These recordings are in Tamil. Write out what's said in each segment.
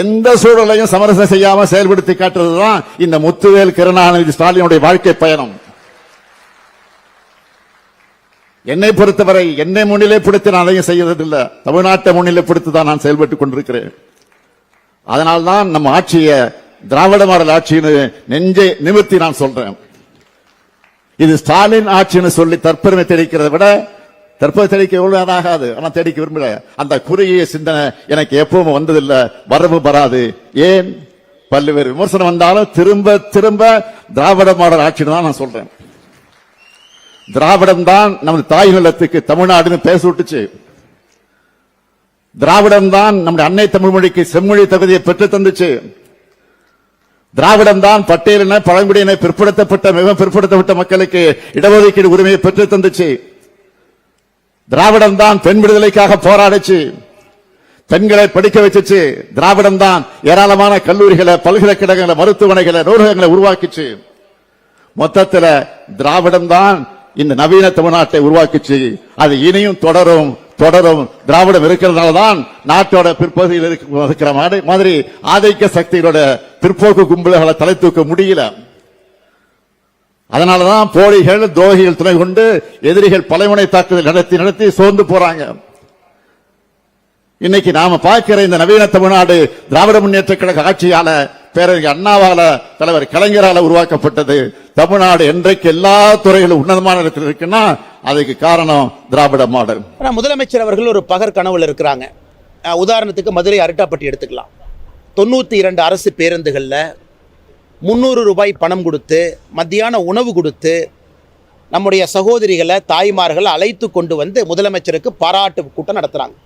எந்த சூழலையும் சமரசம் செய்யாம செயல்படுத்தி காட்டுறதுதான் இந்த முத்துவேல் கருணாநிதி ஸ்டாலினுடைய வாழ்க்கை பயணம். என்னை பொறுத்தவரை என்னை முன்னிலைப்படுத்தி நான் அதையும் செய்யறதில்லை. தமிழ்நாட்டை முன்னிலைப்படுத்தி தான் நான் செயல்பட்டுக் கொண்டிருக்கிறேன். அதனால்தான் நம்ம ஆட்சியை திராவிட மாடல் ஆட்சின்னு நெஞ்சை நிமித்தி நான் சொல்றேன். இது ஸ்டாலின் ஆட்சின்னு சொல்லி தற்பெருமை தெரிவிக்கிறத விட தற்போது தேடிக்க எவ்வளவு ஆகாது ஆனால் தேடிக்க விரும்பல. அந்த குறுகிய சிந்தனை எனக்கு எப்பவும் வந்ததில்லை. வரவு வராது. ஏன்? பல்வேறு விமர்சனம் வந்தாலும் திரும்ப திரும்ப திராவிட மாடல் ஆட்சி தான் நான் சொல்றேன். திராவிடம் தான் நமது தாய் நிலத்துக்கு தமிழ்நாடுன்னு பேச விட்டுச்சு. திராவிடம் தான் நம்முடைய அன்னை தமிழ் மொழிக்கு செம்மொழி தகுதியை பெற்று தந்துச்சு. திராவிடம் தான் பட்டியலின பழங்குடியின பிற்படுத்தப்பட்ட மிகவும் பிற்படுத்தப்பட்ட மக்களுக்கு இடஒதுக்கீடு உரிமையை பெற்று தந்துச்சு. திராவிடம் தான் பெண் விடுதலைக்காக போராடுச்சு. பெண்களை படிக்க வச்சுச்சு. திராவிடம் தான் ஏராளமான கல்லூரிகளை பல்கலைக்கழகங்களை மருத்துவமனைகளை நூலகங்களை உருவாக்கிச்சு. மொத்தத்தில் திராவிடம் தான் இந்த நவீன தமிழ்நாட்டை உருவாக்கிச்சு. அது இனியும் தொடரும் தொடரும். திராவிடம் இருக்கிறதுனால தான் நாட்டோட பிற்பகுதியில் இருக்கிற மாதிரி- மாதிரி ஆதிக்க சக்திகளோட பிற்போக்கு கும்பல்களை தலை தூக்க முடியல. அதனாலதான் போலிகள் துரோகிகள் துணை கொண்டு எதிரிகள் பலைமுனை தாக்குதல் நடத்தி நடத்தி சோர்ந்து போறாங்க. இன்னைக்கு நாம பார்க்கிற இந்த நவீன தமிழ்நாடு திராவிட முன்னேற்ற கழக ஆட்சியால பேரறிஞர் அண்ணாவால தலைவர் கலைஞரால உருவாக்கப்பட்டது. தமிழ்நாடு என்றைக்கு எல்லா துறைகளும் உன்னதமான இடத்தில் இருக்குன்னா அதுக்கு காரணம் திராவிட மாடல். ஆனால் முதலமைச்சர் அவர்கள் ஒரு பகர் கனவுல இருக்கிறாங்க. உதாரணத்துக்கு மதுரை அரட்டாப்பட்டி எடுத்துக்கலாம். தொண்ணூற்றி இரண்டு அரசு பேருந்துகளில் முந்நூறு ரூபாய் பணம் கொடுத்து மத்தியான உணவு கொடுத்து நம்முடைய சகோதரிகளை தாய்மார்களை அழைத்து கொண்டு வந்து முதலமைச்சருக்கு பாராட்டு கூட்டம் நடத்துகிறாங்க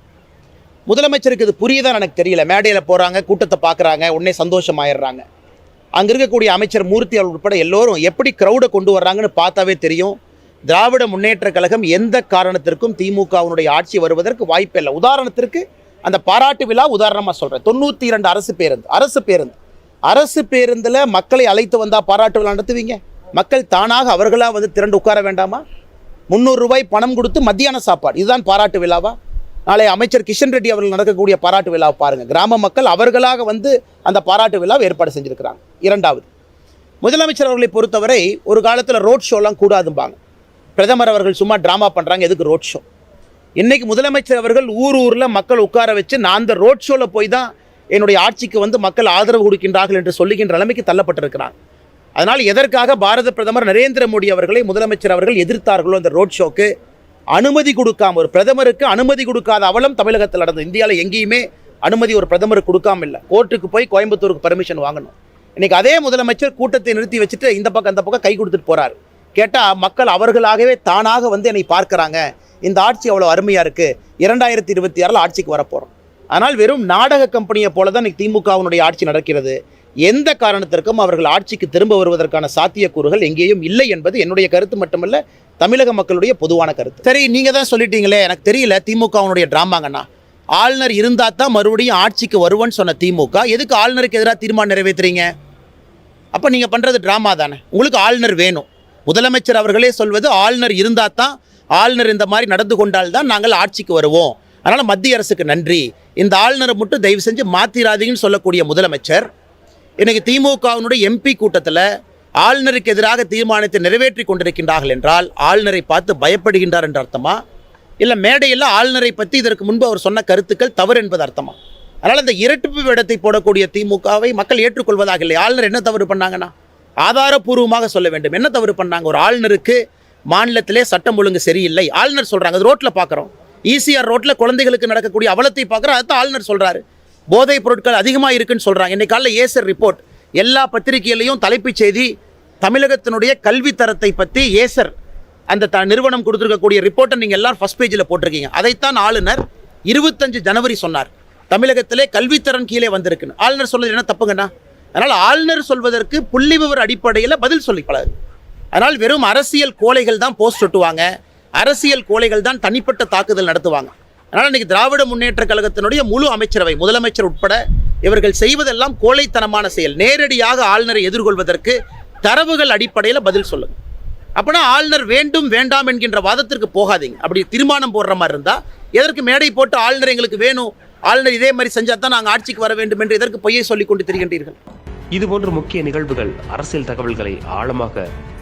முதலமைச்சருக்கு இது புரியுதான் எனக்கு தெரியல. மேடையில் போகிறாங்க கூட்டத்தை பார்க்குறாங்க உடனே சந்தோஷமாயிடுறாங்க. அங்கே இருக்கக்கூடிய அமைச்சர் மூர்த்தி அவர்கள் உட்பட எல்லோரும் எப்படி க்ரௌடை கொண்டு வர்றாங்கன்னு பார்த்தாவே தெரியும். திராவிட முன்னேற்ற கழகம் எந்த காரணத்திற்கும் திமுகவினுடைய ஆட்சி வருவதற்கு வாய்ப்பில்லை. உதாரணத்திற்கு அந்த பாராட்டு விழா உதாரணமாக சொல்கிறேன் தொண்ணூற்றி இரண்டு அரசு பேருந்து அரசு பேருந்து. அரசு பேருந்தில் மக்களை அழைத்து வந்தால் பாராட்டு விழா நடத்துவீங்க? மக்கள் தானாக அவர்களாக வந்து திரண்டு உட்கார வேண்டாமா? முந்நூறுரூவாய் பணம் கொடுத்து மத்தியான சாப்பாடு. இதுதான் பாராட்டு விழாவா? நாளை அமைச்சர் கிஷன் ரெட்டி அவர்கள் நடக்கக்கூடிய பாராட்டு விழாவை பாருங்கள் கிராம மக்கள் அவர்களாக வந்து அந்த பாராட்டு விழாவை ஏற்பாடு செஞ்சுருக்கிறாங்க. இரண்டாவது முதலமைச்சர் அவர்களை பொறுத்தவரை ஒரு காலத்தில் ரோட் ஷோலாம் கூடாதும்பாங்க. பிரதமர் அவர்கள் சும்மா ட்ராமா பண்ணுறாங்க எதுக்கு ரோட் ஷோ இன்றைக்கி முதலமைச்சர் அவர்கள் ஊர் ஊரில் மக்கள் உட்கார வச்சு நான் அந்த ரோட் ஷோவில் போய் தான் என்னுடைய ஆட்சிக்கு வந்து மக்கள் ஆதரவு கொடுக்கின்றார்கள் என்று சொல்லுகின்ற நிலைமைக்கு தள்ளப்பட்டிருக்கிறார். அதனால் எதற்காக பாரத பிரதமர் நரேந்திர மோடி அவர்களை முதலமைச்சர் அவர்கள் எதிர்த்தார்களோ அந்த ரோட் ஷோக்கு அனுமதி கொடுக்காம ஒரு பிரதமருக்கு அனுமதி கொடுக்காத அவலம் தமிழகத்தில் நடந்தது. இந்தியாவில் எங்கேயுமே அனுமதி ஒரு பிரதமருக்கு கொடுக்காம இல்லை. கோர்ட்டுக்கு போய் கோயம்புத்தூருக்கு பர்மிஷன் வாங்கணும். இன்றைக்கி அதே முதலமைச்சர் கூட்டத்தை நிறுத்தி வச்சுட்டு இந்த பக்கம் அந்த பக்கம் கை கொடுத்துட்டு போகிறார் கேட்டால் மக்கள் அவர்களாகவே தானாக வந்து என்னை பார்க்குறாங்க. இந்த ஆட்சி அவ்வளோ அருமையாக இருக்குது இரண்டாயிரத்தி இருபத்தி ஆறில் ஆட்சிக்கு வரப்போகிறோம் ஆனால் வெறும் நாடக கம்பெனியை போல தான் திமுகவினுடைய ஆட்சி நடக்கிறது. எந்த காரணத்திற்கும் அவர்கள் ஆட்சிக்கு திரும்ப வருவதற்கான சாத்தியக்கூறுகள் எங்கேயும் இல்லை என்பது என்னுடைய கருத்து மட்டுமல்ல தமிழக மக்களுடைய பொதுவான கருத்து. சரி நீங்கள் தான் சொல்லிட்டீங்களே எனக்கு தெரியல திமுகவினுடைய டிராமாங்கண்ணா. ஆளுநர் இருந்தால் தான் மறுபடியும் ஆட்சிக்கு வருவேன்னு சொன்ன திமுக எதுக்கு ஆளுநருக்கு எதிராக தீர்மானம் நிறைவேற்றுறீங்க? அப்போ நீங்கள் பண்ணுறது ட்ராமா தானே. உங்களுக்கு ஆளுநர் வேணும். முதலமைச்சர் அவர்களே சொல்வது ஆளுநர் இருந்தால் தான் ஆளுநர் இந்த மாதிரி நடந்து கொண்டால் தான் நாங்கள் ஆட்சிக்கு வருவோம். அதனால் மத்திய அரசுக்கு நன்றி. இந்த ஆளுநரை மட்டும் தயவு செஞ்சு மாத்திராதீங்கன்னு சொல்லக்கூடிய முதலமைச்சர். இன்றைக்கி திமுகவினுடைய எம்பி கூட்டத்தில் ஆளுநருக்கு எதிராக தீர்மானத்தை நிறைவேற்றி கொண்டிருக்கின்றார்கள் என்றால் ஆளுநரை பார்த்து பயப்படுகின்றார் என்ற அர்த்தமா? இல்லை மேடையில் ஆளுநரை பற்றி இதற்கு முன்பு அவர் சொன்ன கருத்துக்கள் தவறு என்பது அர்த்தமா? அதனால் இந்த இரட்டிப்பு வேடத்தை போடக்கூடிய திமுகவை மக்கள் ஏற்றுக்கொள்வதாக இல்லை. ஆளுநர் என்ன தவறு பண்ணாங்கன்னா? ஆதாரபூர்வமாக சொல்ல வேண்டும். என்ன தவறு பண்ணாங்க? ஒரு ஆளுநருக்கு மாநிலத்திலே சட்டம் ஒழுங்கு சரியில்லை. ஆளுநர் சொல்கிறாங்க அது ரோட்டில் பார்க்குறோம் ஈசிஆர் ரோட்டில் குழந்தைகளுக்கு நடக்கக்கூடிய அவலத்தை பார்க்குறோம் அதுதான் ஆளுநர் சொல்கிறாரு போதைப் பொருட்கள் அதிகமாக இருக்குன்னு சொல்கிறாங்க இன்னைக்கு காலைல ஏசர் ரிப்போர்ட் எல்லா பத்திரிகையிலையும் தலைப்புச் செய்தி தமிழகத்தினுடைய கல்வித்தரத்தை பற்றி ஏசர் அந்த த நிறுவனம் கொடுத்துருக்கக்கூடிய ரிப்போர்ட்டை நீங்கள் எல்லாரும் ஃபஸ்ட் பேஜில் போட்டிருக்கீங்க. அதைத்தான் ஆளுநர் இருபத்தஞ்சு ஜனவரி சொன்னார். தமிழகத்திலே கல்வித்தரம் கீழே வந்திருக்குன்னு. ஆளுநர் சொல்வது என்ன தப்புங்கண்ணா? அதனால் ஆளுநர் சொல்வதற்கு புள்ளி விவர அடிப்படையில் பதில் சொல்லி பழகு அதனால் வெறும் அரசியல் கோலைகள் தான் போஸ்ட் ஒட்டுவாங்க. அரசியல் கோழைகள் தான் தனிப்பட்ட தாக்குதல் நடத்துவாங்க. அதனால் இன்னைக்கு திராவிட முன்னேற்ற கழகத்தினுடைய முழு அமைச்சரவை முதலமைச்சர் உட்பட இவர்கள் செய்வதெல்லாம் கோழைத்தனமான செயல். நேரடியாக ஆளுநரை எதிர்கொள்வதற்கு தரவுகள் அடிப்படையில் பதில் சொல்லுங்கள் அப்போனா ஆளுநர் வேண்டும் வேண்டாம் என்கின்ற வாதத்திற்கு போகாதீங்க. அப்படி தீர்மானம் போடுற மாதிரி இருந்தால் எதற்கு மேடை போட்டு ஆளுநர் எங்களுக்கு வேணும்? ஆளுநர் இதே மாதிரி செஞ்சால் தான் நாங்கள் ஆட்சிக்கு வர வேண்டும் என்று எதற்கு பொய்யை சொல்லிக் கொண்டு திரிகின்றீர்கள். இதுபோன்ற முக்கிய நிகழ்வுகள் அரசியல் தகவல்களை ஆழமாக